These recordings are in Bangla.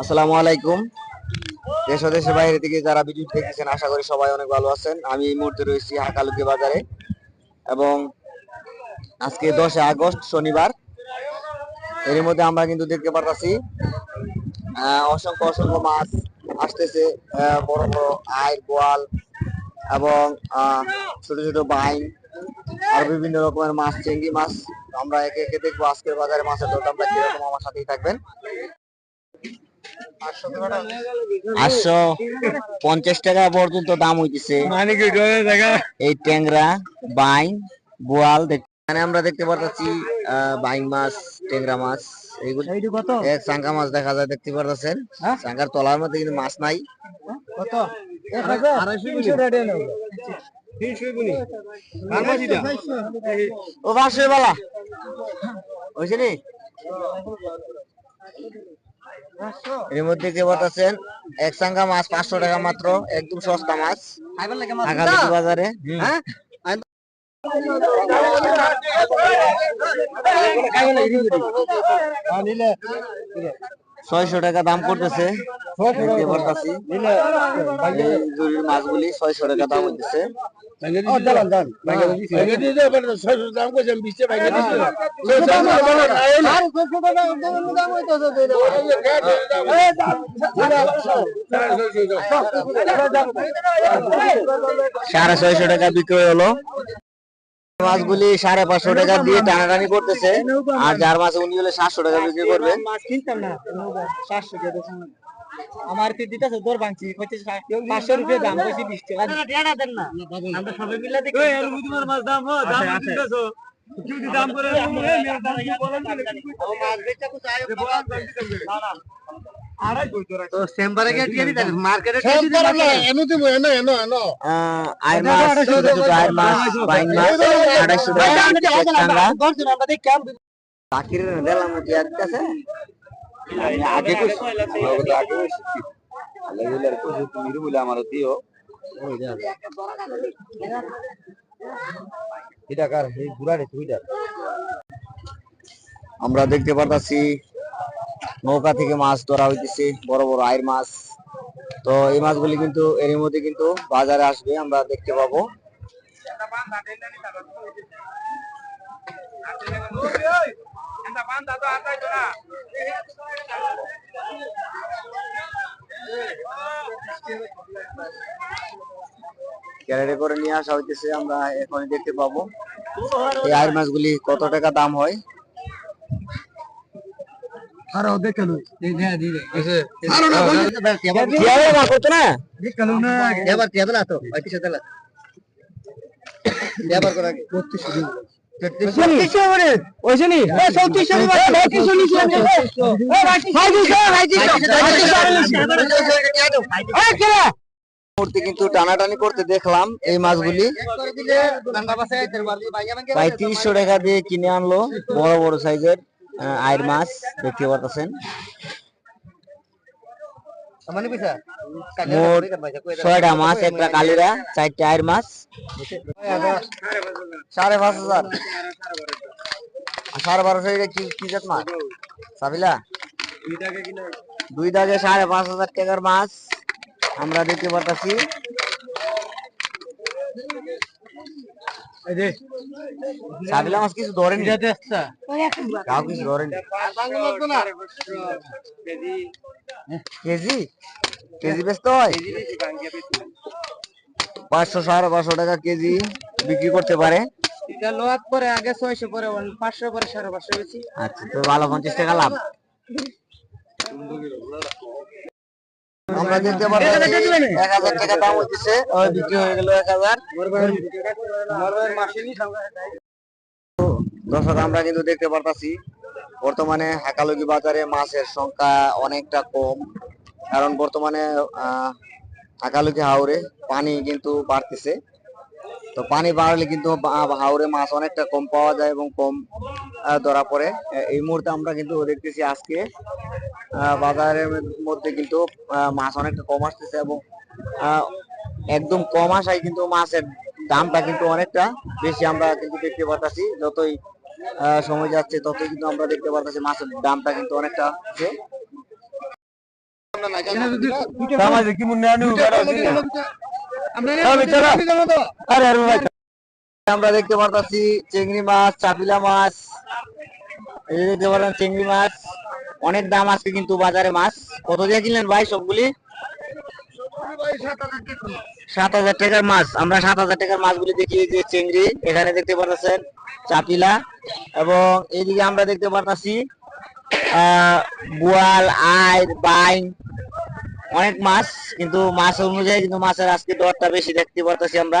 আসসালামু আলাইকুম। দেশ দেশের বাইরে থেকে যারা ভিডিও দেখতেছেন, আশা করি সবাই অনেক ভালো আছেন। আমি এই মুহূর্তে রয়েছি হাকালুকি বাজারে এবং আজকে দশে আগস্ট, শনিবার। এর মধ্যে আমরা কিন্তু দেখতে পারতাছি অসংখ্য অসংখ্য মাছ আসতেছে বড় বড় আয় বোয়াল এবং ছোট ছোট বাইন আর বিভিন্ন রকমের মাছ চেঙ্গি মাছ। আমরা একে একে দেখব আজকের বাজারে মাছের দরদামটা কীরকম, আমার সাথেই থাকবেন। আটশো পঞ্চাশ টাকা পর্যন্ত দাম হইতেছে। এই ট্যাংরা বাইন বোয়াল দেখ- এখানে আমরা দেখতে পারতেছি বাইন মাছ ট্যাংরা মাছ এইগুলো কত? চাঙ্গা মাছ দেখা যায় দেখতে পারতেছেন। হ্যাঁ? চাঙ্গার তলার মধ্যে কিন্তু মাছ নাই। কত। ও পাঁচশো বালা। হয়েছে নি? এর মধ্যে দেখতে পারতেছেন এক চাঙ্গা মাছ পাঁচশো টাকা মাত্র, একদম সস্তা মাছ। বাজারে ছয়শো টাকা দাম করতেছে মাছগুলি ছয়শো টাকা দাম হইতেছে। সাড়ে ছয়শো টাকা বিক্রয় হলো। মাছগুলি সাড়ে পাঁচশো টাকা দিয়ে টানাটানি করতেছে। আর যার মাছ উনি হলে সাতশো টাকা বিক্রি করবে। মাছ কিনতাম না। টাকা না। আমার কি দিতেছে দর ভাঙছি কইতে পাঁচশো রুপিয়া দাম কইছি বিশ টাকা দেন না আমরা সবাই মিলে দেখি তোমার মাছ দাম হো দাম দিতেছো দাম করে তো চেম্বারে গিয়ে দিয়ে দিতেন মার্কেটে আহ, আয়ের মাছ ছোট ছোট আয়ের মাছ বাইন মাছ আড়াইশো টাকা এক টাঙ্গা চাকরির দিলাম কি আর কাছে আগে আগে কইছি লেগুলার কইছি তুমি বলে আমার দিও। এটা কার এই গুড়ারে তুইটা আমরা দেখতে পারতাছি নৌকা থেকে মাছ ধরা হইতেছে বড় বড় আয়ের মাছ। তো এই মাছগুলি কিন্তু এর মধ্যে কিন্তু বাজারে আসবে আমরা দেখতে পাবো। ক্যারেটে করে নিয়ে আসা হইতেছে আমরা এখনই দেখতে পাবো। এই আয়ের মাছগুলি কত টাকা দাম হয়? আরও করতো না এবার দিলা এবার করা করে কিন্তু টানাটানি করতে দেখলাম এই মাছগুলি। প্রায় তিরিশশো টাকা দিয়ে কিনে আনলো। বড় বড় সাইজের আয়ের মাছ। দেখতে পারতেছেন। মোট ছয়টা মাছ একটা কালিরা চারটা আয়ের মাছ। সাড়ে পাঁচ হাজার। সাড়ে বারোশো এটা কি কি জাত মাছ? সাবিলা? দুই দাগে সাড়ে পাঁচ হাজার টাকার মাছ। আমরা দেখতে পারতাছি। সাবিলা মাছ কিছু ধরেনি কাউ কিছু ধরেনি কেজি? কেজি বেচতে হয়? পাঁচশো সাড়ে পাঁচশো টাকা কেজি বিক্রি করতে পারে। পরে আগে ছয়শো পরে পাঁচশো পরে সাড়ে পাঁচশো বেশি আচ্ছা তো ভালো পঞ্চাশ টাকা লাভ। আমরা দেখতে পারতেছি এক হাজার টাকা দাম হইতেছে বিক্রি হয়ে গেল এক হাজার। দর্শক আমরা কিন্তু দেখতে পারতাছি বর্তমানে হাকালুকি বাজারে মাছের সংখ্যা অনেকটা কম। কারণ বর্তমানে আহ, হাকালুকি হাওরে পানি কিন্তু বাড়তেছে। তো পানি বাড়লে কিন্তু হাওরে মাছ অনেকটা কম পাওয়া যায় এবং কম ধরা পড়ে। এই মুহূর্তে আমরা কিন্তু দেখতেছি আজকে বাজারের মধ্যে কিন্তু মাছ অনেকটা কম আসতেছে এবং একদম কম আসায় কিন্তু মাছের দামটা কিন্তু অনেকটা বেশি আমরা কিন্তু দেখতে পাচ্ছি যতই সময় যাচ্ছে ততই কিন্তু আমরা দেখতে পাচ্ছি মাছের দামটা কিন্তু অনেকটা সামাজিক কি আনু আরে আরে ভাই আমরা দেখতে পারতাছি চিংড়ি মাছ চাপিলা মাছ। এই দেখতে পারেন চিংড়ি মাছ অনেক দাম আজকে কিন্তু বাজারে মাছ। কত দিয়ে কিনলেন ভাই সবগুলি? সাত হাজার টাকার মাছ। আমরা সাত হাজার টাকার মাছগুলি দেখি যে চিংড়ি এখানে দেখতে পারতেছেন চাপিলা। এবং এইদিকে আমরা দেখতে পারতাছি বোয়াল আই বাইন, অনেক মাছ, কিন্তু মাছ অনুযায়ী কিন্তু মাছের আজকে দরটা বেশি দেখতে পারতেছি আমরা।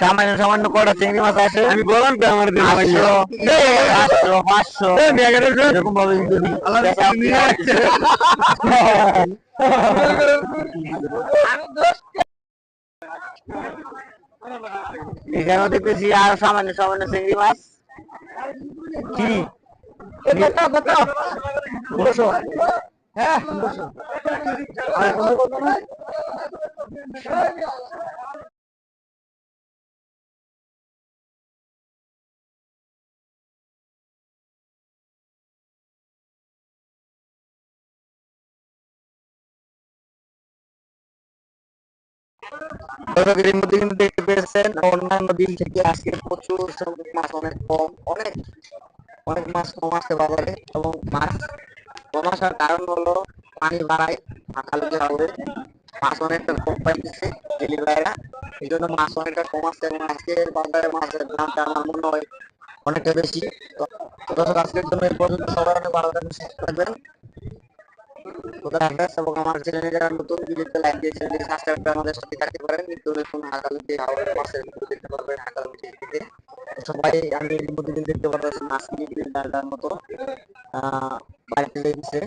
সামান্য সামান্য কটা চিংড়ি মাছ আছে আমি বললাম তো আমার পাঁচশো। এখানেও দেখতেছি আর সামান্য সামান্য চিংড়ি মাছ কি? বসো। হ্যাঁ দর্শকের মধ্যে কিন্তু দেখতে পেয়েছেন। অন্যান্য দিন থেকে আজকে প্রচুর সংখ্যক মাছ অনেক কম, অনেক অনেক মাছ কম আসছে বাজারে এবং মাছ কম আসার কারণ হলো পানি বাড়ায় আকালকে হবে মাছ অনেকটা কম পাইতেছে ডেলিভারিরা। এই জন্য মাছ অনেকটা কম আসছে এবং আজকে বাজারে মাছের দামটা আমার মনে হয় অনেকটা বেশি। তো দর্শক, আজকের জন্য এই পর্যন্ত। সবার অনেক ভালো থাকবেন। খোদা হাফেজ এবং আমার চ্যানেলে যারা নতুন ভিডিওতে লাইক দিয়ে চ্যানেলটি সাবস্ক্রাইব করে আমাদের সাথে থাকতে পারেন। নিত্য নতুন আগামীতে হাওড়ের মাসের দেখতে পারবেন আগামী টিভিতে সবাই, আমি প্রতিদিন দেখতে পারতেছি মাছ ডালটার মতো বাড়িতে লেগেছে